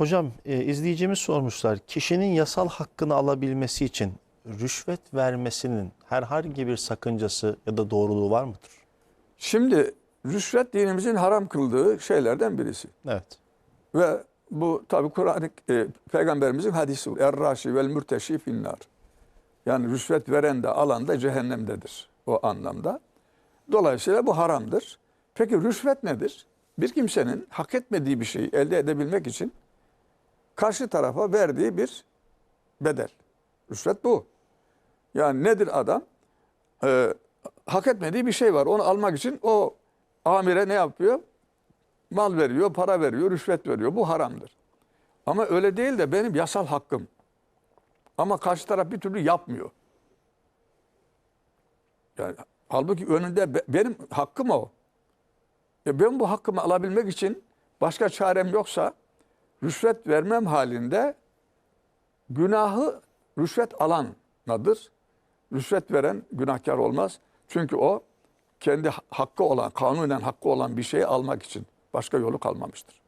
Hocam e, izleyicimiz sormuşlar. Kişinin yasal hakkını alabilmesi için rüşvet vermesinin herhangi bir sakıncası ya da doğruluğu var mıdır? Şimdi rüşvet dinimizin haram kıldığı şeylerden birisi. Evet. Ve bu tabi Kur'an e, peygamberimizin hadisi erraşi vel mürteşi finnar. Yani rüşvet veren de alan da cehennemdedir o anlamda. Dolayısıyla bu haramdır. Peki rüşvet nedir? Bir kimsenin hak etmediği bir şeyi elde edebilmek için karşı tarafa verdiği bir bedel. Rüşvet bu. Yani nedir adam? Ee, hak etmediği bir şey var. Onu almak için o amire ne yapıyor? Mal veriyor, para veriyor, rüşvet veriyor. Bu haramdır. Ama öyle değil de benim yasal hakkım. Ama karşı taraf bir türlü yapmıyor. Yani halbuki önünde be- benim hakkım o. E ben bu hakkımı alabilmek için başka çarem yoksa rüşvet vermem halinde günahı rüşvet alanladır. Rüşvet veren günahkar olmaz. Çünkü o kendi hakkı olan, kanunen hakkı olan bir şeyi almak için başka yolu kalmamıştır.